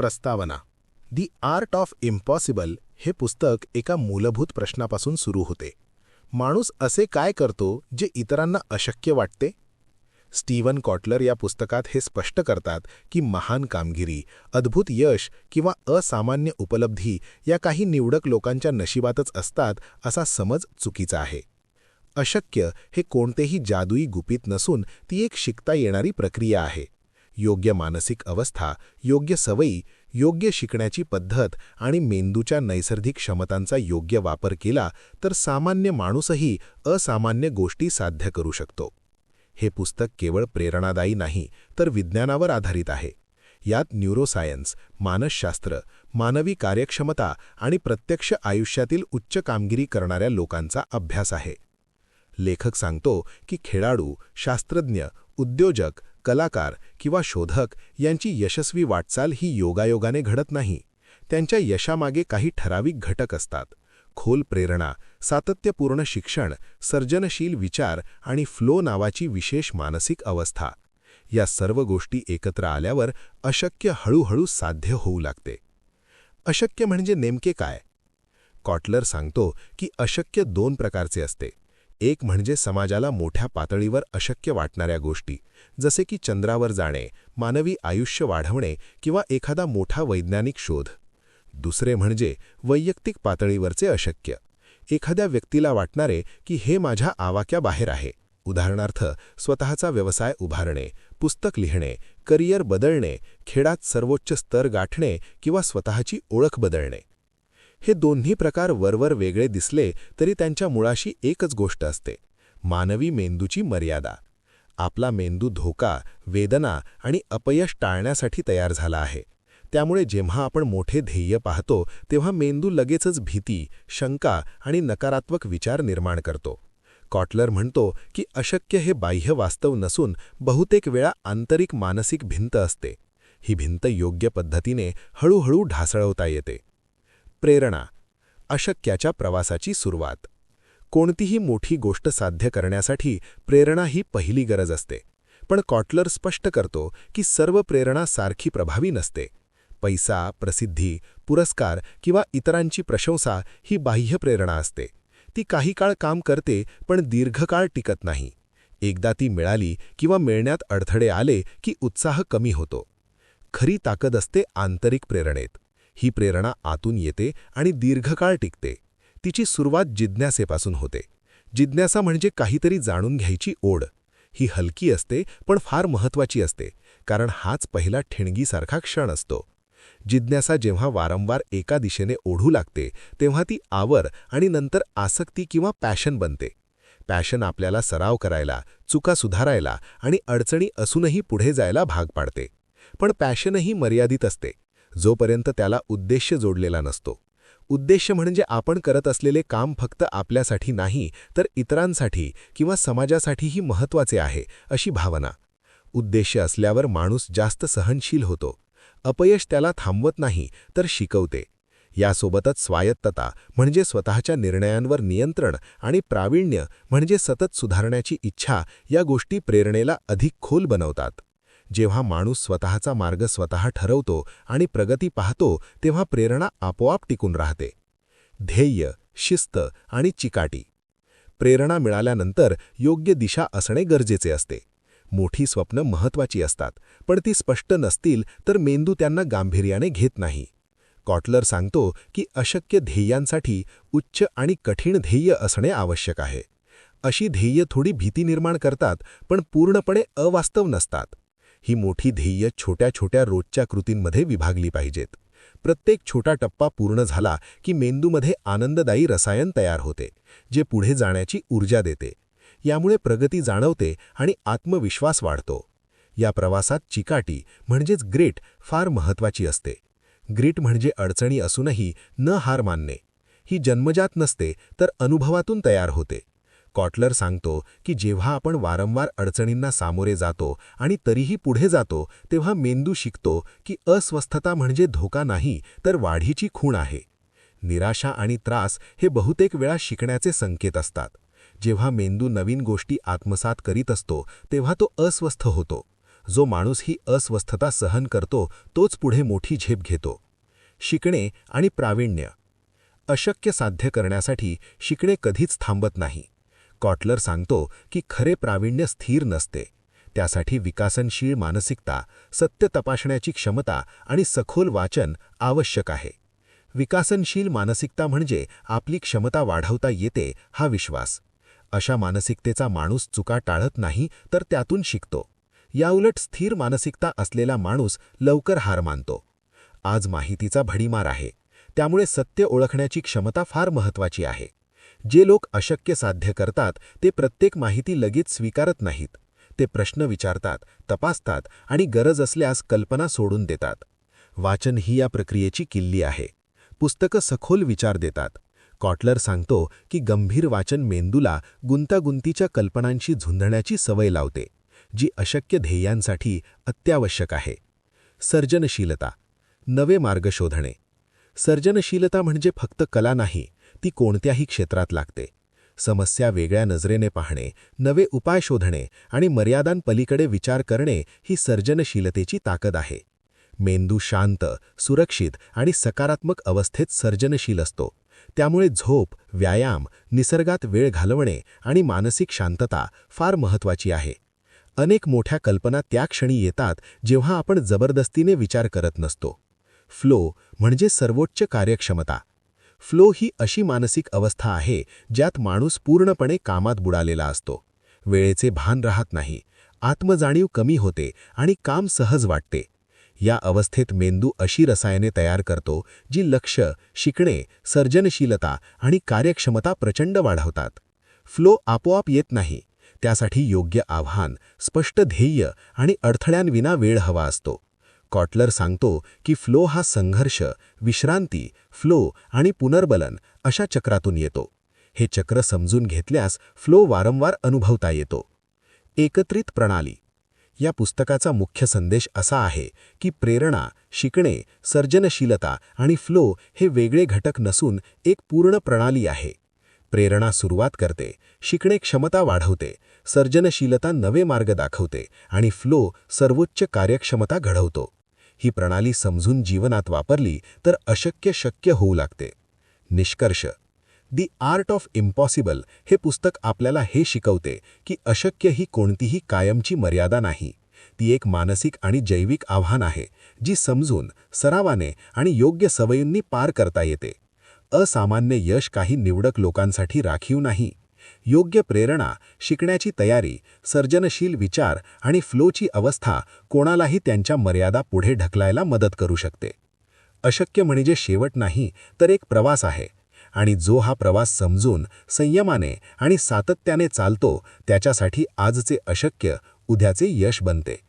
प्रस्तावना. दी art of impossible हे पुस्तक एका मूलभूत प्रश्नापासून सुरू होते. माणूस असे काय करतो जे इतरांना अशक्य वाटते? स्टीवन कॉटलर या पुस्तकात हे स्पष्ट करतात की महान कामगिरी अद्भुत यश किंवा असामान्य उपलब्धी या काही निवडक लोकांच्या नशिबातच असतात असा समज चुकीचा आहे. अशक्य हे कोणतेही जादुई गुपित नसून ती एक शिकता येणारी प्रक्रिया आहे. योग्य मानसिक अवस्था योग्य सवयी योग्य शिकण्याची पद्धत आणि मेंदूच्या नैसर्गिक क्षमतांचा योग्य वापर केला तर सामान्य माणूसही असामान्य गोष्टी साध्य करू शकतो. हे पुस्तक केवळ प्रेरणादायी नाही तर विज्ञानावर आधारित आहे. यात न्यूरोसायन्स मानसशास्त्र मानवी कार्यक्षमता आणि प्रत्यक्ष आयुष्यातील उच्च कामगिरी करणाऱ्या लोकांचा अभ्यास आहे. लेखक सांगतो की खेळाडू शास्त्रज्ञ उद्योजक कलाकार किंवा शोधक यांची यशस्वी वाटचाल ही योगायोगाने घडत नाही. त्यांच्या यशामागे काही ठराविक घटक असतात. खोल प्रेरणा सातत्यपूर्ण शिक्षण सर्जनशील विचार आणि फ्लो नावाची विशेष मानसिक अवस्था. या सर्व गोष्टी एकत्र आल्यावर अशक्य हळूहळू साध्य होऊ लागते. अशक्य म्हणजे नेमके काय? कॉटलर सांगतो की अशक्य दोन प्रकारचे असते. एक म्हणजे समाजाला मोठ्या पातळीवर अशक्य वाटणाऱ्या गोष्टी जसे की चंद्रावर जाणे मानवी आयुष्य वाढवणे किंवा एखादा मोठा वैज्ञानिक शोध. दुसरे म्हणजे वैयक्तिक पातळीवरचे अशक्य. एखाद्या व्यक्तीला वाटणारे की हे माझ्या आवाक्याबाहेर आहे. उदाहरणार्थ स्वतःचा व्यवसाय उभारणे पुस्तक लिहिणे करिअर बदलणे खेळात सर्वोच्च स्तर गाठणे किंवा स्वतःची ओळख बदलणे. हे दोन्ही प्रकार वरवर वेगळे दिसले तरी त्यांच्या मुळाशी एकच गोष्ट असते. मानवी मेंदूची मर्यादा. आपला मेंदू धोका वेदना आणि अपयश टाळण्यासाठी तयार झाला आहे. त्यामुळे जेव्हा आपण मोठे ध्येय पाहतो तेव्हा मेंदू लगेचच भीती शंका आणि नकारात्मक विचार निर्माण करतो. कॉटलर म्हणतो की अशक्य हे बाह्य वास्तव नसून बहुतेक वेळा आंतरिक मानसिक भिंत असते. ही भिंत योग्य पद्धतीने हळूहळू ढासळवता येते. प्रेरणा अशक्याच्या प्रवासाची सुरुवात. कोणतीही मोठी गोष्ट साध्य करण्यासाठी प्रेरणा ही पहिली गरज असते. पण कॉटलर स्पष्ट करतो की सर्व प्रेरणा सारखी प्रभावी नसते. पैसा प्रसिद्धी पुरस्कार किंवा इतरांची प्रशंसा ही बाह्य प्रेरणा असते. ती काही काळ काम करते पण दीर्घकाळ टिकत नाही. एकदा ती मिळाली किंवा मिळण्यात अडथळे आले की उत्साह कमी होतो. खरी ताकद असते आंतरिक प्रेरणेत. ही प्रेरणा आतून येते आणि दीर्घकाळ टिकते. तिची सुरुवात जिज्ञासेपासून होते. जिज्ञासा म्हणजे काहीतरी जाणून घ्यायची ओढ. ही हलकी असते पण फार महत्वाची असते कारण हाच पहिला ठिणगीसारखा क्षण असतो. जिज्ञासा जेव्हा वारंवार एका दिशेने ओढू लागते तेव्हा ती आवर आणि नंतर आसक्ती किंवा पॅशन बनते. पॅशन आपल्याला सराव करायला चुका सुधारायला आणि अडचणी असूनही पुढे जायला भाग पाडते. पण पॅशनही मर्यादित असते. जोपर्यंत त्याला उद्देश्य जोडलेला नसतो. उद्देश म्हणजे आपण करत असलेले काम फक्त आपल्यासाठी नाही तर इतरांसाठी किंवा समाजासाठीही महत्त्वाचे आहे अशी भावना. उद्देश्य असल्यावर माणूस जास्त सहनशील होतो. अपयश त्याला थांबवत नाही तर शिकवते. यासोबतच स्वायत्तता म्हणजे स्वतःच्या निर्णयांवर नियंत्रण आणि प्रावीण्य म्हणजे सतत सुधारण्याची इच्छा या गोष्टी प्रेरणेला अधिक खोल बनवतात. जेव्हा माणूस स्वतःचा मार्ग स्वतः ठरवतो आणि प्रगती पाहतो तेव्हा प्रेरणा आपोआप टिकून राहते. ध्येय शिस्त आणि चिकाटी. प्रेरणा मिळाल्यानंतर योग्य दिशा असणे गरजेचे असते. मोठी स्वप्न महत्वाची असतात पण ती स्पष्ट नसतील तर मेंदू त्यांना गांभीर्याने घेत नाही. कॉटलर सांगतो की अशक्य ध्येयांसाठी उच्च आणि कठीण ध्येय असणे आवश्यक आहे. अशी ध्येय थोडी भीती निर्माण करतात पण पूर्णपणे अवास्तव नसतात. ही मोठी ध्येय छोट्या छोट्या रोजच्या कृतींमध्ये विभागली पाहिजेत. प्रत्येक छोटा टप्पा पूर्ण झाला की मेंदूमध्ये आनंददायी रसायन तयार होते जे पुढे जाण्याची ऊर्जा देते. यामुळे प्रगती जाणवते आणि आत्मविश्वास वाढतो. या प्रवासात चिकाटी म्हणजेच ग्रेट फार महत्वाची असते. ग्रीट म्हणजे अडचणी असूनही न हार मानणे. ही जन्मजात नसते तर अनुभवातून तयार होते. कॉटलर सांगतो की जेव्हा आपण वारंवार अडचणींना सामोरे जातो आणि तरीही पुढे जातो तेव्हा मेंदू शिकतो की अस्वस्थता म्हणजे धोका नाही तर वाढीची खूण आहे. निराशा आणि त्रास हे बहुतेक वेळा शिकण्याचे संकेत असतात. जेव्हा मेंदू नवीन गोष्टी आत्मसात करीत असतो तेव्हा तो अस्वस्थ होतो. जो माणूस ही अस्वस्थता सहन करतो तोच पुढे मोठी झेप घेतो. शिकणे आणि प्रावीण्य. अशक्य साध्य करण्यासाठी शिकणे कधीच थांबत नाही. कॉटलर सांगतो की खरे प्रावीण्य स्थिर नसते. त्यासाठी विकासनशील मानसिकता सत्य तपासण्याची क्षमता आणि सखोल वाचन आवश्यक आहे. विकासनशील मानसिकता म्हणजे आपली क्षमता वाढवता येते हा विश्वास. अशा मानसिकतेचा माणूस चुका टाळत नाही तर त्यातून शिकतो. याउलट स्थिर मानसिकता असलेला माणूस लवकर हार मानतो. आज माहितीचा भडीमार आहे. त्यामुळे सत्य ओळखण्याची क्षमता फार महत्वाची आहे. जे लोक अशक्य साध्य करतात ते प्रत्येक माहिती लगेच स्वीकारत नाहीत. ते प्रश्न विचारतात तपासतात आणि गरज असल्यास कल्पना सोडून देतात. वाचन ही या प्रक्रियेची किल्ली आहे. पुस्तकं सखोल विचार देतात. कॉटलर सांगतो की गंभीर वाचन मेंदूला गुंतागुंतीच्या कल्पनांशी झुंजण्याची सवय लावते जी अशक्य ध्येयांसाठी अत्यावश्यक आहे. सर्जनशीलता. नवे मार्ग शोधणे. सर्जनशीलता म्हणजे फक्त कला नाही ती कोणत्याही क्षेत्रात लागते. समस्या वेगळ्या नजरेने पाहणे नवे उपाय शोधणे आणि मर्यादांपलीकडे विचार करणे ही सर्जनशीलतेची ताकद आहे. मेंदू शांत सुरक्षित आणि सकारात्मक अवस्थेत सर्जनशील असतो. त्यामुळे झोप व्यायाम निसर्गात वेळ घालवणे आणि मानसिक शांतता फार महत्वाची आहे. अनेक मोठ्या कल्पना त्या क्षणी येतात जेव्हा आपण जबरदस्तीने विचार करत नसतो. फ्लो म्हणजे सर्वोच्च कार्यक्षमता. फ्लो ही अशी मानसिक अवस्था आहे ज्यात माणूस पूर्णपणे कामात बुडालेला असतो. वेळेचे भान राहत नाही आत्मजाणीव कमी होते आणि काम सहज वाटते. या अवस्थेत मेंदू अशी रसायने तयार करतो जी लक्ष शिकणे सर्जनशीलता आणि कार्यक्षमता प्रचंड वाढवतात. फ्लो आपोआप येत नाही त्यासाठी योग्य आव्हान स्पष्ट ध्येय आणि अडथळ्यांविना वेळ हवा असतो. कॉटलर सांगतो की फ्लो हा संघर्ष विश्रांती फ्लो आणि पुनर्बलन अशा चक्रातून येतो. हे चक्र समजून घेतल्यास फ्लो वारंवार अनुभवता येतो. एकत्रित प्रणाली. या पुस्तकाचा मुख्य संदेश असा आहे की प्रेरणा शिकणे सर्जनशीलता आणि फ्लो हे वेगळे घटक नसून एक पूर्ण प्रणाली आहे. प्रेरणा सुरुवात करते शिकणे क्षमता वाढवते सर्जनशीलता नवे मार्ग दाखवते आणि फ्लो सर्वोच्च कार्यक्षमता घडवतो. ही प्रणाली समजून जीवनात वापरली तर अशक्य शक्य होऊ लागते. निष्कर्ष. दी आर्ट ऑफ इम्पॉसिबल हे पुस्तक आपल्याला हे शिकवते की अशक्य ही कोणतीही कायमची मर्यादा नाही. ती एक मानसिक आणि जैविक आव्हान आहे जी समजून सरावाने आणि योग्य सवयींनी पार करता येते. असामान्य यश काही निवडक लोकांसाठी राखीव नाही. योग्य प्रेरणा शिकण्याची तयारी सर्जनशील विचार आणि फ्लोची अवस्था कोणालाही त्यांच्या मर्यादा पुढे ढकलायला मदत करू शकते. अशक्य म्हणजे शेवट नाही तर एक प्रवास आहे. आणि जो हा प्रवास समजून संयमाने आणि सातत्याने चालतो त्याच्यासाठी आजचे अशक्य उद्याचे यश बनते.